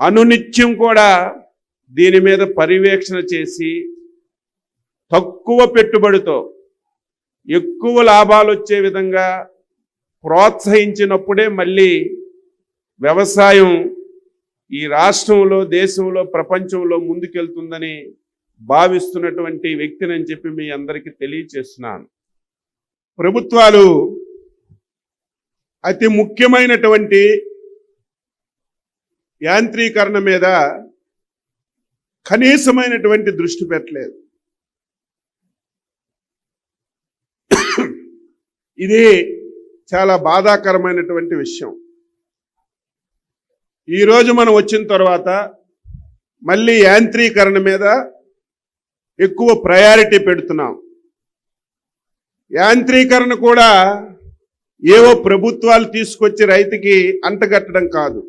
అనునిత్యం కూడా దీని మీద పర్యవేక్షణ చేసి తక్కువ పెట్టుబడితో ఎక్కువ లాభాలు వచ్చే విధంగా ప్రోత్సహించినప్పుడే మళ్ళీ వ్యవసాయం ఈ రాష్ట్రంలో దేశంలో ప్రపంచంలో ముందుకెళ్తుందని భావిస్తున్నటువంటి వ్యక్తిని చెప్పి మీ అందరికీ తెలియచేస్తున్నాను. ప్రభుత్వాలు అతి ముఖ్యమైనటువంటి యాంత్రీకరణ మీద కనీసమైనటువంటి దృష్టి పెట్టలేదు. ఇది చాలా బాధాకరమైనటువంటి విషయం. ఈరోజు మనం వచ్చిన తర్వాత మళ్ళీ యాంత్రీకరణ మీద ఎక్కువ ప్రయారిటీ పెడుతున్నాం. యాంత్రీకరణ కూడా ఏవో ప్రభుత్వాలు తీసుకొచ్చి రైతుకి అంటగట్టడం కాదు.